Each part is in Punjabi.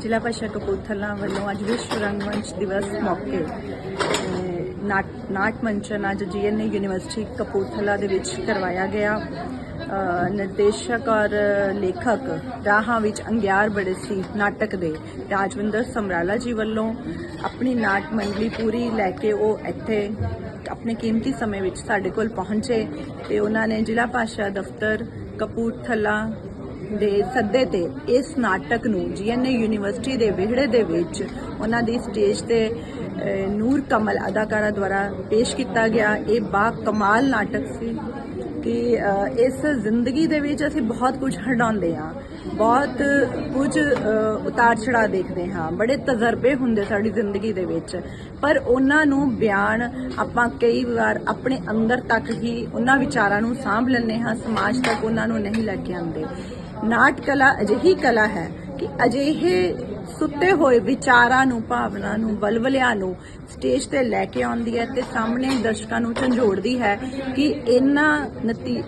ਜ਼ਿਲ੍ਹਾ ਪਰਿਸ਼ਦ ਕਪੂਰਥਲਾ ਵੱਲੋਂ ਅੱਜ ਵਿਸ਼ਵ ਰੰਗਮੰਚ ਦਿਵਸ ਮੌਕੇ ਨਾਟ ਨਾਟ ਮੰਚਨ ਅੱਜ ਜੀਐਨਏ ਯੂਨੀਵਰਸਿਟੀ ਕਪੂਰਥਲਾ ਦੇ ਵਿੱਚ ਕਰਵਾਇਆ ਗਿਆ। ਨਿਰਦੇਸ਼ਕ ਔਰ ਲੇਖਕ ਰਾਹਾਂ ਵਿੱਚ ਅੰਗਿਆਰ ਬੜੇ ਸੀ ਨਾਟਕ ਦੇ। ਰਾਜਵਿੰਦਰ ਸਮਰਾਲਾ ਜੀ ਵੱਲੋਂ ਆਪਣੀ ਨਾਟ ਮੰਡਲੀ ਪੂਰੀ ਲੈ ਕੇ ਉਹ ਇੱਥੇ ਆਪਣੇ ਕੀਮਤੀ ਸਮੇਂ ਵਿੱਚ ਸਾਡੇ ਕੋਲ ਪਹੁੰਚੇ ਤੇ ਉਹਨਾਂ ਨੇ ਜ਼ਿਲ੍ਹਾ ਭਾਸ਼ਾ ਦਫ਼ਤਰ ਕਪੂਰਥਲਾ ਦੇ ਸੱਦੇ ਤੇ ਇਸ ਨਾਟਕ ਨੂੰ ਜੀਐਨਏ ਯੂਨੀਵਰਸਿਟੀ ਦੇ ਵਿਹੜੇ ਦੇ ਵਿੱਚ ਉਹਨਾਂ ਦੀ ਸਟੇਜ ਤੇ ਨੂਰ ਕਮਲ ਅਦਾਕਾਰਾ ਦੁਆਰਾ ਪੇਸ਼ ਕੀਤਾ ਗਿਆ। ਇਹ ਬਾ ਕਮਾਲ ਨਾਟਕ ਸੀ ਕਿ ਇਸ ਜ਼ਿੰਦਗੀ ਦੇ ਵਿੱਚ ਅਸੀਂ ਬਹੁਤ ਕੁਝ ਹਟਾਉਂਦੇ ਹਾਂ। ਬਹੁਤ ਕੁਝ ਉਤਾਰ ਚੜਾ ਦੇਖਦੇ ਹਾਂ। ਬੜੇ ਤਜਰਬੇ ਹੁੰਦੇ ਸਾਡੀ ਜ਼ਿੰਦਗੀ ਦੇ ਵਿੱਚ। ਪਰ ਉਹਨਾਂ ਨੂੰ ਬਿਆਨ ਆਪਾਂ ਕਈ ਵਾਰ ਆਪਣੇ ਅੰਦਰ ਤੱਕ ਹੀ ਉਹਨਾਂ ਵਿਚਾਰਾਂ ਨੂੰ ਸਾਂਭ ਲੈਂਦੇ ਹਾਂ, ਸਮਾਜ ਤੱਕ ਉਹਨਾਂ ਨੂੰ ਨਹੀਂ ਲੈ ਕੇ ਆਉਂਦੇ। ਨਾਟ ਕਲਾ ਅਜਿਹੀ ਕਲਾ ਹੈ ਕਿ ਅਜਿਹੇ ਸੁੱਤੇ ਹੋਏ ਵਿਚਾਰਾਂ ਨੂੰ, ਭਾਵਨਾ ਨੂੰ, ਵਲਵਲਿਆਂ ਨੂੰ ਸਟੇਜ ਤੇ ਲੈ ਕੇ ਆਉਂਦੀ ਹੈ ਤੇ ਸਾਹਮਣੇ ਦਰਸ਼ਕਾਂ ਨੂੰ ਝੰਜੋੜਦੀ ਹੈ ਕਿ ਇਹਨਾਂ ਨਤੀ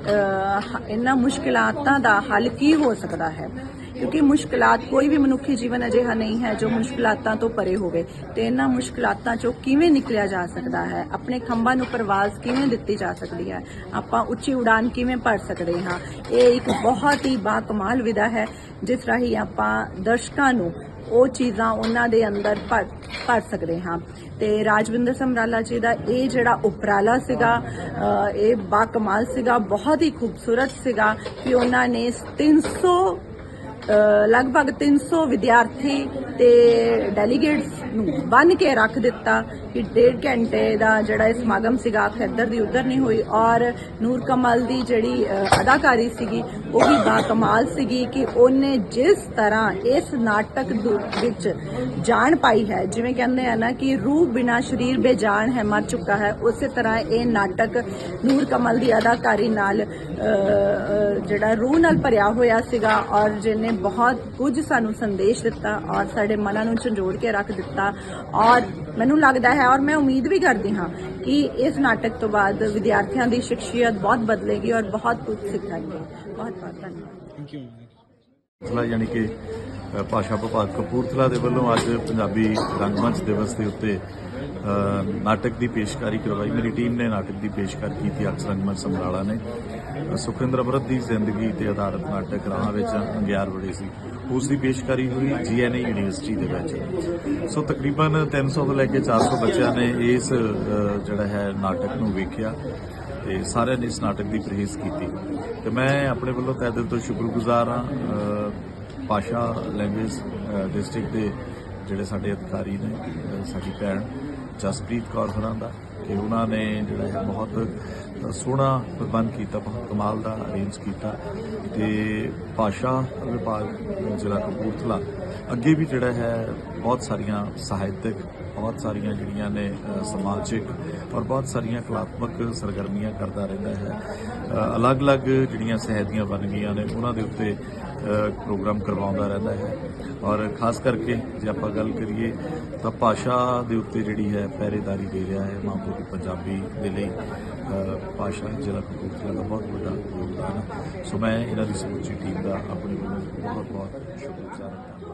ਇਹਨਾਂ ਮੁਸ਼ਕਲਾਤਾਂ ਦਾ ਹੱਲ ਕੀ ਹੋ ਸਕਦਾ ਹੈ। ਕਿਉਂਕਿ ਮੁਸ਼ਕਲਾਤ ਕੋਈ ਵੀ ਮਨੁੱਖੀ ਜੀਵਨ ਅਜਿਹਾ ਨਹੀਂ ਹੈ ਜੋ ਮੁਸ਼ਕਲਾਤਾਂ ਤੋਂ ਪਰੇ ਹੋਵੇ ਤੇ ਇਹਨਾਂ ਮੁਸ਼ਕਲਾਤਾਂ ਚੋਂ ਕਿਵੇਂ ਨਿਕਲਿਆ ਜਾ ਸਕਦਾ ਹੈ, ਆਪਣੇ ਖੰਭਾਂ ਨੂੰ ਪਰਵਾਜ਼ ਕਿਵੇਂ ਦਿੱਤੀ ਜਾ ਸਕਦੀ ਹੈ, ਆਪਾਂ ਉੱਚੀ ਉਡਾਨ ਕਿਵੇਂ ਭਰ ਸਕਦੇ ਹਾਂ। ਇਹ ਇੱਕ ਬਹੁਤ ਹੀ ਬਾਕਮਾਲ ਵਿਧਾ ਹੈ, ਜਿਸ ਰਾਹੀਂ ਆਪਾਂ ਦਰਸ਼ਕਾਂ ਨੂੰ ਉਹ ਚੀਜ਼ਾਂ ਉਹਨਾਂ ਦੇ ਅੰਦਰ ਭਰ ਭਰ ਸਕਦੇ ਹਾਂ। ਤੇ ਰਾਜਵਿੰਦਰ ਸਮਰਾਲਾ ਜੀ ਦਾ ਇਹ ਜਿਹੜਾ ਉਪਰਾਲਾ ਸੀਗਾ, ਅਹ, ਇਹ ਬਾਕਮਾਲ ਸੀਗਾ, ਬਹੁਤ ਹੀ ਖੂਬਸੂਰਤ ਸੀਗਾ ਕਿ ਉਹਨਾਂ ਨੇ 300 ਅਹ, ਲਗਭਗ 300 ਵਿਦਿਆਰਥੀ ਤੇ ਡੈਲੀਗੇਟਸ ਨੂੰ ਬੰਨ ਕੇ ਰੱਖ ਦਿੱਤਾ ਕਿ ਡੇਢ ਘੰਟੇ ਦਾ ਜਿਹੜਾ ਇਹ ਸਮਾਗਮ ਸੀਗਾ ਖੱਦਰ ਦੀ ਉਧਰ ਨਹੀਂ ਹੋਈ ਔਰ ਨੂਰ ਕਮਲ ਦੀ ਜਿਹੜੀ ਅਦਾਕਾਰੀ ਸੀਗੀ, ਉਹ ਵੀ ਬਾ ਕਮਾਲ ਸੀਗੀ ਕਿ ਉਹਨੇ ਜਿਸ ਤਰ੍ਹਾਂ ਇਸ ਨਾਟਕ ਵਿੱਚ ਜਾਣ ਪਾਈ ਹੈ, ਜਿਵੇਂ ਕਹਿੰਦੇ ਆ ਨਾ ਕਿ ਰੂਹ ਬਿਨਾ ਸਰੀਰ ਬੇਜਾਨ ਹੈ, ਮਰ ਚੁੱਕਾ ਹੈ, ਉਸੇ ਤਰ੍ਹਾਂ ਇਹ ਨਾਟਕ ਨੂਰ ਕਮਲ ਦੀ ਅਦਾਕਾਰੀ ਨਾਲ ਜਿਹੜਾ ਰੂਹ ਨਾਲ ਭਰਿਆ ਹੋਇਆ ਸੀਗਾ ਔਰ ਜਿਹਨੇ ਬਹੁਤ ਕੁਝ ਸਾਨੂੰ ਸੰਦੇਸ਼ ਦਿੱਤਾ ਔਰ ਸਾਡੇ ਮਨਾਂ ਨੂੰ ਝੰਜੋੜ ਕੇ ਰੱਖ ਦਿੱਤਾ। ਔਰ ਮੈਨੂੰ ਲੱਗਦਾ ਹੈ ਔਰ ਮੈਂ ਉਮੀਦ ਵੀ ਕਰਦੀ ਹਾਂ ਕਿ ਇਸ ਨਾਟਕ ਤੋਂ ਬਾਅਦ ਵਿਦਿਆਰਥੀਆਂ ਦੀ ਸ਼ਖਸੀਅਤ ਬਹੁਤ ਬਦਲੇਗੀ ਔਰ ਬਹੁਤ ਕੁਝ ਸਿੱਖਣਗੇ। ਬਹੁਤ ਬਹੁਤ ਧੰਨਵਾਦ। ਕਪੂਰਥਲਾ ਯਾਨੀ ਕਿ ਭਾਸ਼ਾ ਵਿਭਾਗ ਕਪੂਰਥਲਾ ਦੇ ਵੱਲੋਂ ਅੱਜ ਪੰਜਾਬੀ ਰੰਗਮੰਚ ਦਿਵਸ ਦੇ ਉੱਤੇ ਨਾਟਕ ਦੀ ਪੇਸ਼ਕਾਰੀ ਕਰਵਾਈ। ਮੇਰੀ ਟੀਮ ਨੇ ਨਾਟਕ ਦੀ ਪੇਸ਼ਕਾਰੀ ਕੀਤੀ ਅਕਸ ਰੰਗਮੰਚ ਸਮਰਾਲਾ ਨੇ। ਸੁਖਿੰਦਰ ਅਮਰਤ ਦੀ ਜ਼ਿੰਦਗੀ ਤੇ ਆਧਾਰਿਤ ਨਾਟਕ ਰਾਹਾਂ ਵਿੱਚ ਅੰਗਿਆਰ ਬੜੇ ਸੀ। ਉਸ ਦੀ ਪੇਸ਼ਕਾਰੀ ਹੋਈ ਜੀਐਨਏ ਯੂਨੀਵਰਸਿਟੀ ਦੇ ਵਿੱਚ। ਸੋ ਤਕਰੀਬਨ 300 ਤੋਂ ਲੈ ਕੇ 400 ਬੱਚਿਆਂ ਨੇ ਇਸ ਜਿਹੜਾ ਹੈ ਨਾਟਕ ਨੂੰ ਵੇਖਿਆ ਤੇ ਸਾਰਿਆਂ ਨੇ ਇਸ ਨਾਟਕ ਦੀ ਪ੍ਰੇਜ਼ ਕੀਤੀ। ਤੇ ਮੈਂ ਆਪਣੇ ਵੱਲੋਂ ਤਹਿ ਦਿਲ ਤੋਂ ਸ਼ੁਕਰਗੁਜ਼ਾਰ ਹਾਂ ਭਾਸ਼ਾ ਲੈਂਗੁਏਜ ਡਿਸਟ੍ਰਿਕਟ ਦੇ ਜਿਹੜੇ ਸਾਡੇ ਅਧਿਕਾਰੀ ਨੇ ਸਾਡੀ ਭੈਣ ਜਸਪ੍ਰੀਤ ਕੌਰ ਹੋਰਾਂ ਦਾ ਕਿ ਉਹਨਾਂ ਨੇ ਜਿਹੜਾ ਹੈ ਬਹੁਤ ਸੋਹਣਾ ਪ੍ਰਬੰਧ ਕੀਤਾ, ਬਹੁਤ ਕਮਾਲ ਦਾ ਅਰੇਂਜ ਕੀਤਾ ਤੇ ਭਾਸ਼ਾ ਵਿਭਾਗ, ਜ਼ਿਲ੍ਹਾ ਕਪੂਰਥਲਾ ਅੱਗੇ ਵੀ ਜਿਹੜਾ ਹੈ ਬਹੁਤ ਸਾਰੀਆਂ ਸਾਹਿਤਕ, ਬਹੁਤ ਸਾਰੀਆਂ ਜਿਹੜੀਆਂ ਨੇ ਸਮਾਜਿਕ ਔਰ ਬਹੁਤ ਸਾਰੀਆਂ ਕਲਾਤਮਕ ਸਰਗਰਮੀਆਂ ਕਰਦਾ ਰਹਿੰਦਾ ਹੈ। ਅਲੱਗ-ਅਲੱਗ ਜਿਹੜੀਆਂ ਸਹਿਦੀਆਂ ਬਣ ਗਈਆਂ ਨੇ, ਉਹਨਾਂ ਦੇ ਉੱਤੇ ਪ੍ਰੋਗਰਾਮ ਕਰਵਾਉਂਦਾ ਰਹਿੰਦਾ ਹੈ। ਔਰ ਖਾਸ ਕਰਕੇ ਜੇ ਆਪਾਂ ਗੱਲ ਕਰੀਏ, ਤਾਂ ਭਾਸ਼ਾ ਦੇ ਉੱਤੇ ਜਿਹੜੀ ਹੈ ਪਹਿਰੇਦਾਰੀ ਦੇ ਰਿਹਾ ਹੈ। ਮਾਂ ਬੋਲੀ ਪੰਜਾਬੀ ਦੇ ਲਈ ਭਾਸ਼ਾ ਜਿਹੜਾ ਕਪੂਰਥਲਾ ਦਾ ਬਹੁਤ ਵੱਡਾ ਯੋਗਦਾਨ ਸੋ ਮੈਂ ਇਹਨਾਂ ਦੀ ਸਮੁੱਚੀ ਟੀਮ ਦਾ ਆਪਣੇ ਵੱਲੋਂ ਬਹੁਤ ਬਹੁਤ ਸ਼ੁਕਰਗੁਜ਼ਾਰ ਹਾਂ